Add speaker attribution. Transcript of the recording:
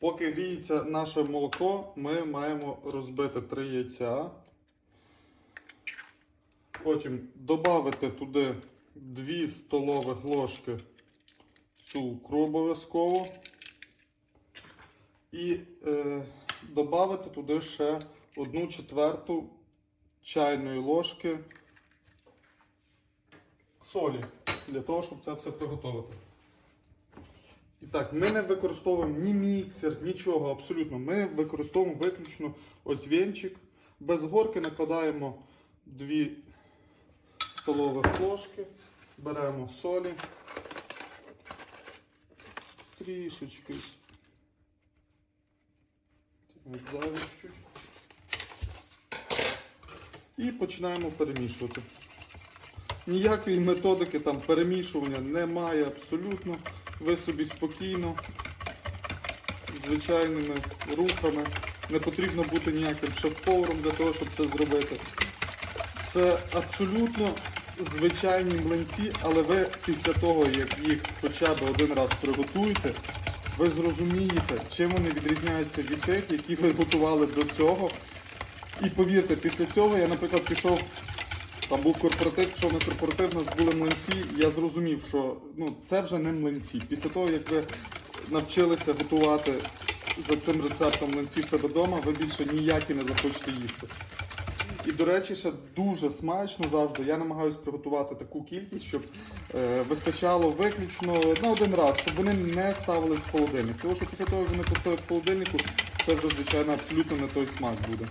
Speaker 1: Поки гріється наше молоко, ми маємо розбити 3 яйця. Потім додати туди 2 столових ложки цукру обов'язково. І е, додати туди ще 1 четверту чайної ложки солі для того, щоб це все приготувати. Так, ми не використовуємо ні міксер, нічого абсолютно. Ми використовуємо виключно ось вінчик. Без горки накладаємо 2 столових ложки, беремо солі. Трішечки. Зараз. І починаємо перемішувати. Ніякої методики там перемішування немає абсолютно. Ви собі спокійно, звичайними рухами. Не потрібно бути ніяким шеф-поваром для того, щоб це зробити. Це абсолютно звичайні млинці, але ви після того, як їх хоча б один раз приготуєте, ви зрозумієте, чим вони відрізняються від тих, які ви готували до цього. І повірте, після цього я, наприклад, пішов там був корпоратив, пішов на корпоратив, у нас були млинці, я зрозумів, що ну, це вже не млинці. Після того, як ви навчилися готувати за цим рецептом млинці в себе вдома, ви більше ніякі не захочете їсти. І, до речі, ще дуже смачно завжди. Я намагаюся приготувати таку кількість, щоб е, вистачало виключно на один раз, щоб вони не ставились в холодильник. Тому що після того, як вони постоять в холодильнику, це вже, звичайно, абсолютно не той смак буде.